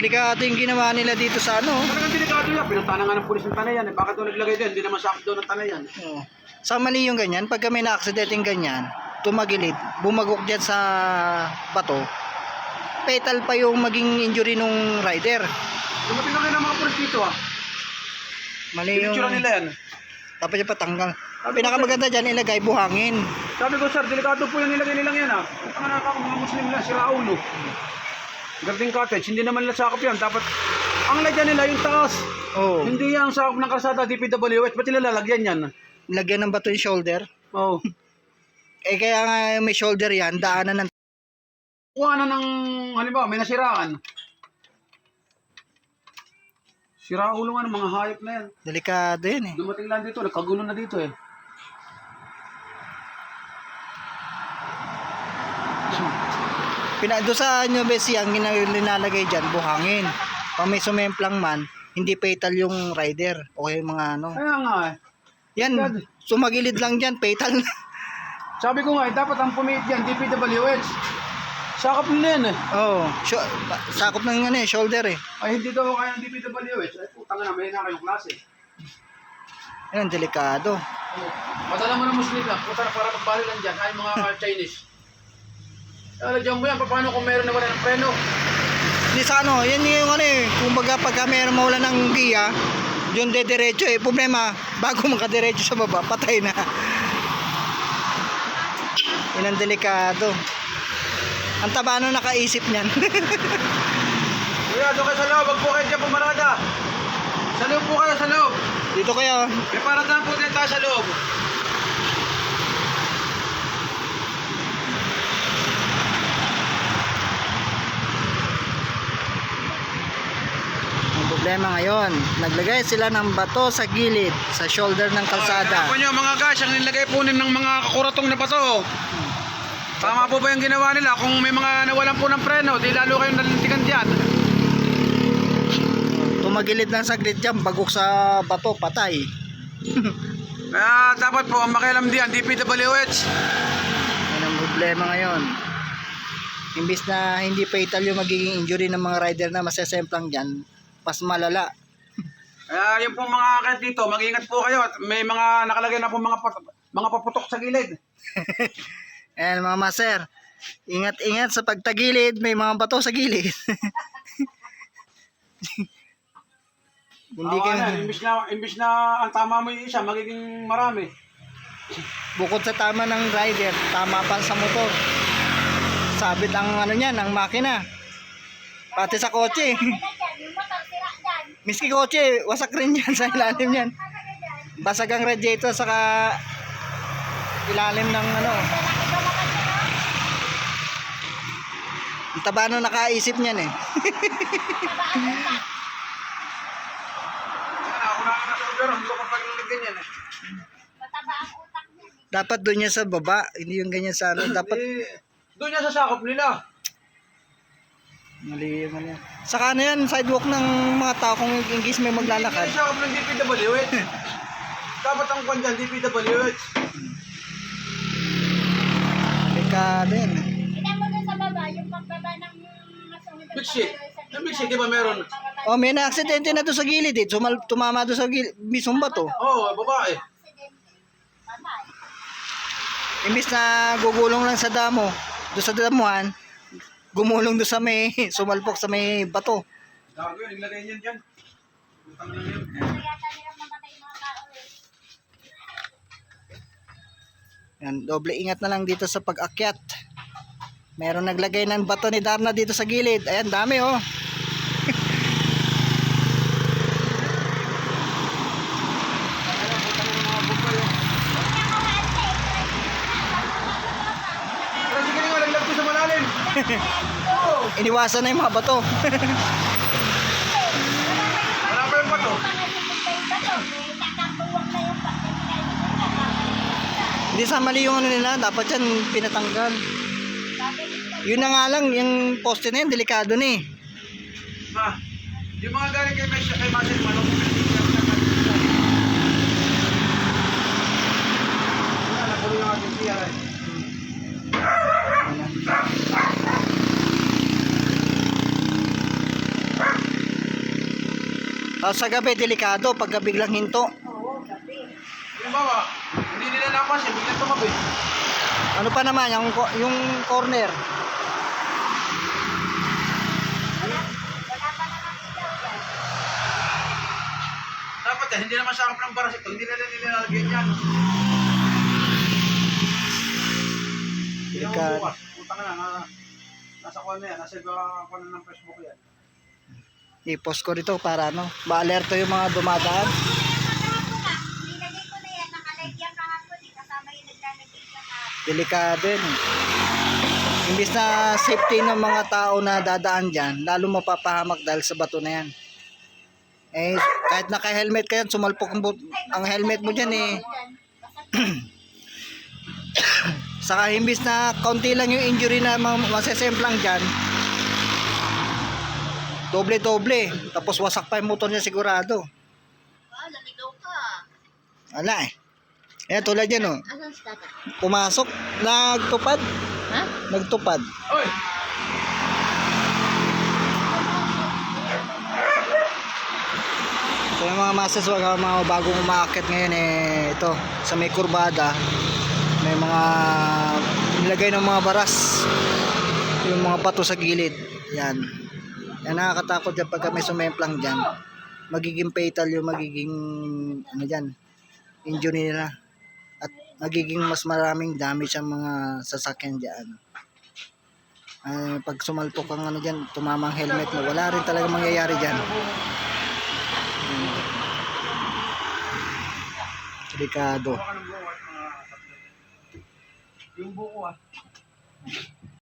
Delikado yung ginawa nila dito sa ano. Talagang delikado yan. Pinuntahan nga ng pulis ng talayan. Eh. Bakit doon naglagay din? Hindi naman sakit doon ng talayan. Oh. Sa mali yung ganyan, pagka may na-accidenting ganyan, tumagilid, bumagok dyan sa bato, fatal pa yung maging injury nung rider. Dumating na kayo ng mga pulis dito ah. Mali yung... Pinicture nila yan. Dapat yung patanggal. Ang pinakamaganda dyan, ilagay buhangin. Sabi ko sir, delikado po yung nilagay nilang yan ah. Ang mga nakaka mga Muslim lang, si Raulo. Garden cottage, hindi naman nila sakop yan. Dapat, ang lagyan nila yung taas. Oh. Hindi yan ang sakop ng kalsada, DPWH. Ba't nila lalagyan yan? Lagyan ng bato yung shoulder. Oo. Oh. Eh kaya nga may shoulder yan, daanan ng... Kuha na ng, halimbawa, may nasiraan. Si Raulo nga ng mga hayop na yan. Delikado yan eh. Dumating lang dito, nagkagulo na dito eh. Pina, doon sa nyo, Bessie, ang nilalagay dyan, buhangin. Pag may sumemplang man, hindi fatal yung rider. O yung mga ano. Kaya nga eh. Yan, sumagilid lang dyan, fatal na. Sabi ko nga eh, dapat ang pumit yan, DPWH. Sakop nila yan eh. Oo, oh, sakop ng ano eh, shoulder eh. Ay, hindi daw kaya ng DPWH. Ay, putang na, may na kayong klase. Yan, delikado. Padala mo ng Muslim lang, puta na para magbalilan dyan, ay mga Chinese. Lalagyan mo yan, paano kung meron na wala ng preno? Hindi sa ano, yan yung ano eh, kumbaga pagka mayroon mawala ng giya, yung dediretso eh, problema, bago makadiretso sa baba, patay na. Yan ang delikado. Ang taba na nakaisip niyan. Kuya, doon kayo sa loob, wag po kayo dyan pumarada. Sa loob po kayo, sa loob. Dito kayo. May paradahan po din tayo sa loob. Problema ngayon, naglagay sila ng bato sa gilid, sa shoulder ng kalsada. po nyo mga guys, ang nilagay po ng mga kakuratong na bato. Tama po ba yung ginawa nila? Kung may mga nawalan po ng preno, di lalo kayong nalintigan dyan. Tumagilid ng saglit dyan, bagok sa bato, patay. Kaya dapat po ang makialam diyan, DPWH. Yan ang problema ngayon. Imbis na hindi fatal yung magiging injury ng mga rider na masesemplang dyan, pas malala. Kaya yung po mga akit dito, mag-ingat po kayo at may mga nakalagay na po mga mga paputok sa gilid. Ayan mga master, ingat-ingat sa pagtagilid, may mga bato sa gilid. hindi Awa ka, na, imbis na, imbis na ang tama mo yung isa, magiging marami. bukod sa tama ng rider, tama pa sa motor. Sabit ang ano niyan, ang makina. Pati sa kotse. Miski kotse, wasak rin yan sa ilalim yan. Basag ang radiator saka ilalim ng ano. Ang taba na nakaisip niyan eh. Dapat doon yan sa baba, hindi yung ganyan sa ano. Dapat doon yan sa sakop nila. Mali yan. Saka ano yan, sidewalk ng mga tao kung in case may maglalakad. Hindi sakop ng DPWH. Dapat ang kwan dyan, DPWH. Delikado yan eh. Tignan mo dun sa baba, yung pagbaba ng masungit. Big shit. Yung big shit, di ba meron? Oh, may na-aksidente na doon sa gilid eh. Sumal, tumama doon sa gilid. Misong bato. Oo, oh, babae. Imbis na gugulong lang sa damo, doon sa damuhan, gumulong doon sa may, sumalpok sa may bato. Gago yun, naglagay niyan dyan. Utang lang yun. Yan, doble ingat na lang dito sa pag-akyat. Meron naglagay ng bato ni Darna dito sa gilid. Ayan, dami oh. Pero Iniwasan na yung mga bato. wala pa yung bato. Hindi sa mali yung ano nila, dapat yan pinatanggal. Yun na nga lang, yung poste na yan, delikado na eh. Ha? Yung mga galing kay Messi, kay Masin Manong. Wala, nakulo yung ating CR Tapos sa gabi, delikado pagka biglang hinto. Oo, gabi. Halimbawa, hindi nila napansin, biglang tumabi. Ano pa naman, yung, yung corner. Wala, wala pa naman yan. Dapat yan, hindi naman sakap ng baras ito, hindi nila nilalagyan yan. Hindi naman Ika- bukas, puta ka na, na- nasa kuha na yan, nasa iba kuha na ng Facebook yan. I-post ko dito para ano, ma-alerto yung mga dumadaan. Delikado yun. eh. Imbis na safety ng mga tao na dadaan dyan, lalo mapapahamak dahil sa bato na yan. Eh, kahit naka-helmet ka yan, sumalpok ang, ang helmet mo dyan eh. Saka imbis na kaunti lang yung injury na ma- masesemplang dyan, doble-doble. Tapos wasak pa yung motor niya sigurado. Ah, naligaw ka. Wala eh. Eh, tulad yan oh. Asan si tata? Pumasok, nagtupad. Ha? Nagtupad. Oy! So yung mga masas, mga, mga bagong umakit ngayon eh, ito, sa may kurbada, may mga nilagay ng mga baras, yung mga bato sa gilid. Yan. Yan nakakatakot yan pagka may sumemplang dyan. Magiging fatal yung magiging, ano dyan, injury nila. At magiging mas maraming damage ang mga sasakyan dyan. Ah, pag sumalpok ang ano dyan, tumamang helmet mo, wala rin talaga mangyayari dyan. Delikado. Mga tatlo. Yung buko ah.